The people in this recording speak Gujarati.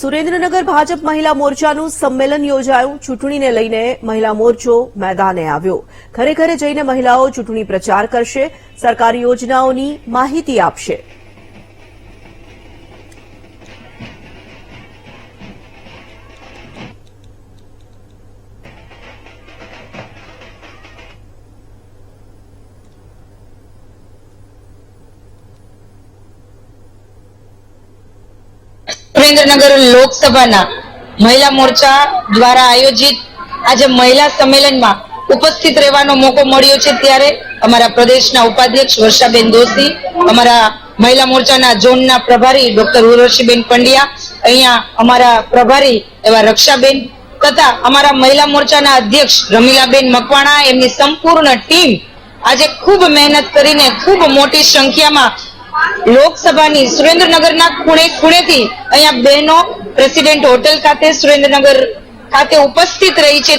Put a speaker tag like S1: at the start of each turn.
S1: સુરેન્દ્રનગર ભાજપ મહિલા મોરચાનું સંમેલન યોજાયું. ચૂંટણીને લઈને મહિલા મોરચો મેદાને આવ્યો. ઘરે ઘરે જઈને મહિલાઓ ચૂંટણી પ્રચાર કરશે. સરકારી યોજનાઓની માહિતી આપશે.
S2: સુરેન્દ્રનગર લોકસભાના મહિલા મોરચા દ્વારા આયોજિત આજે મહિલા સંમેલનમાં ઉપસ્થિત રહેવાનો મોકો મળ્યો છે ત્યારે અમારા પ્રદેશના ઉપાધ્યક્ષ વર્ષાબેન દોશી, અમારા મહિલા મોરચાના ઝોનના પ્રભારી ડોક્ટર ઉર્વશીબેન પંડ્યા, અહીંયા અમારા પ્રભારી એવા રક્ષાબેન તથા અમારા મહિલા મોરચાના અધ્યક્ષ રમીલાબેન મકવાણા, એમની સંપૂર્ણ ટીમ આજે ખૂબ મહેનત કરીને ખૂબ મોટી સંખ્યામાં લોકસભાની સુરેન્દ્રનગરના ખૂણે ખૂણેથી અહીંયા બહેનો પ્રેસિડેન્ટ હોટેલ ખાતે સુરેન્દ્રનગર ખાતે ઉપસ્થિત રહી છે.